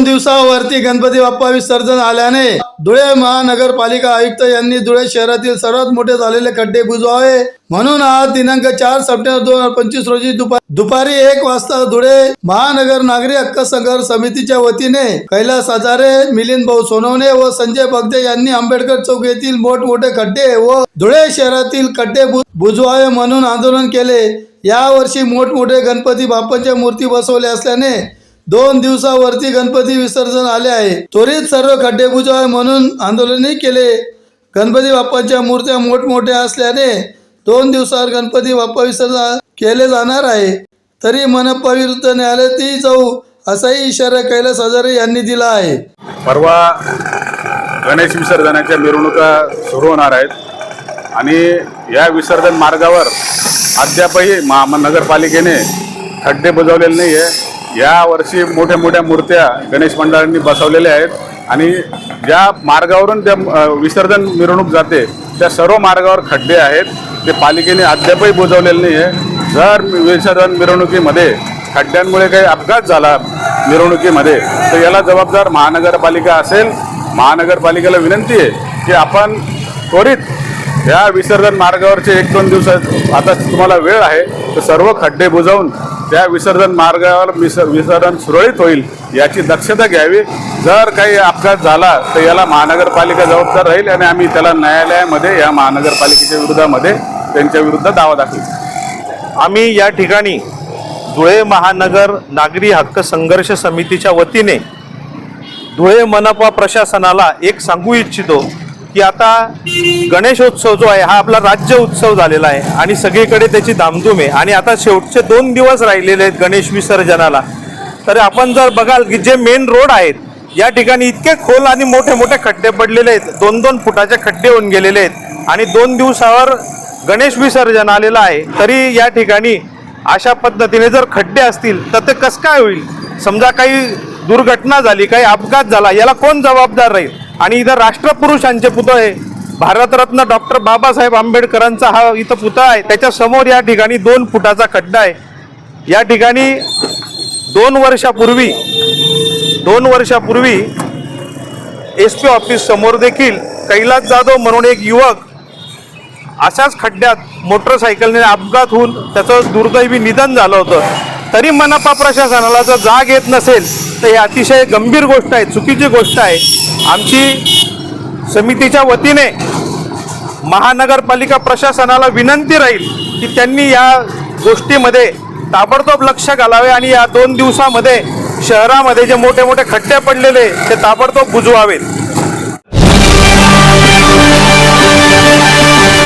दोन दिवसावरती गणपती बाप्पा विसर्जन आल्याने धुळे महानगरपालिका आयुक्त यांनी धुळे शहरातील सर्वात मोठे झालेले खड्डे बुजवावे म्हणून आज दिनांक चार सप्टेंबर दोन हजार पंचवीस रोजी दुपारी दुपारी एक वाजता धुळे महानगर नागरी हक्क संघर्ष समितीच्या वतीने कैलास हजारे मिलिंद भाऊ सोनवणे व संजय बगदे यांनी आंबेडकर चौक येथील मोठमोठे खड्डे व धुळे शहरातील खड्डे बुजवावे म्हणून आंदोलन केले. यावर्षी मोठमोठे गणपती बाप्पांच्या मूर्ती बसवल्या असल्याने दोन दिवसावरती गणपती विसर्जन आले आहे. त्वरित सर्व खड्डे म्हणून आंदोलनही केले. गणपती बाप्पाच्या मूर्त्या मोठमोठ्या असल्याने दोन दिवसावर गणपती बाप्पा विसर्जन केले जाणार आहे. तरी मनप्पा विरुद्ध न्यायालयातही जाऊ असाही इशारा कैलास हजारे यांनी दिला आहे. परवा गणेश विसर्जनाच्या मिरवणुका सुरू होणार आहेत. आणि या विसर्जन मार्गावर अद्यापही महानगरपालिकेने खड्डे बुजवलेले नाही आहे या वर्षी मोठ्या मोठ्या मूर्त्या गणेश मंडळांनी बसवलेल्या आहेत. आणि ज्या मार्गावरून त्या विसर्जन मिरवणूक जाते त्या सर्व मार्गावर खड्डे आहेत. ते पालिकेने अद्यापही बुजवलेले नाही आहे जर विसर्जन मिरवणुकीमध्ये खड्ड्यांमुळे काही अपघात झाला मिरवणुकीमध्ये तर याला जबाबदार महानगरपालिका असेल. महानगरपालिकेला विनंती आहे की आपण त्वरित या विसर्जन मार्गावरचे एक दोन दिवसात आता तुम्हाला वेळ आहे तर सर्व खड्डे बुजवून त्या विसर्जन मार्गावर विस विसर्जन सुरळीत होईल याची दक्षता घ्यावी. जर काही अपघात झाला तर याला महानगरपालिका जबाबदार राहील आणि आम्ही त्याला न्यायालयामध्ये या महानगरपालिकेच्या विरोधामध्ये त्यांच्या विरुद्ध दावा दाखल आम्ही या ठिकाणी धुळे महानगर नागरी हक्क संघर्ष समितीच्या वतीने धुळे मनपा प्रशासनाला एक सांगू इच्छितो. की आता गणेशोत्सव जो आहे हा आपला राज्य उत्सव झालेला आहे आणि सगळीकडे त्याची धामधूम आहे. आणि आता शेवटचे दोन दिवस राहिलेले आहेत गणेश विसर्जनाला. तर आपण जर बघाल की जे मेन रोड आहेत या ठिकाणी इतके खोल आणि मोठे मोठे खड्डे पडलेले आहेत. दोन दोन फुटाचे खड्डे होऊन गेलेले आहेत. आणि दोन दिवसावर गणेश विसर्जन आलेलं आहे. तरी या ठिकाणी अशा पद्धतीने जर खड्डे असतील तर ते कसं काय होईल? समजा काही दुर्घटना झाली काही अपघात झाला याला कोण जबाबदार राहील? आणि इथं राष्ट्रपुरुषांचे पुतळे भारतरत्न डॉक्टर बाबासाहेब आंबेडकरांचा हा इथं पुतळा आहे. त्याच्यासमोर या ठिकाणी दोन फुटाचा खड्डा आहे. या ठिकाणी दोन वर्षापूर्वी दोन वर्षापूर्वी एस पी ऑफिस समोर देखील कैलास जाधव म्हणून एक युवक अशाच खड्ड्यात मोटरसायकलने अपघात होऊन त्याचं दुर्दैवी निधन झालं होतं. तरी मनपा प्रशासनाला जर जाग येत नसेल तर ही अतिशय गंभीर गोष्ट आहे चुकीची गोष्ट आहे. आमची समितीच्या वतीने महानगरपालिका प्रशासनाला विनंती राहील की त्यांनी या गोष्टीमध्ये ताबडतोब लक्ष घालावे आणि या दोन दिवसामध्ये शहरामध्ये जे मोठे मोठे खड्डे पडलेले ते ताबडतोब बुजवावेत.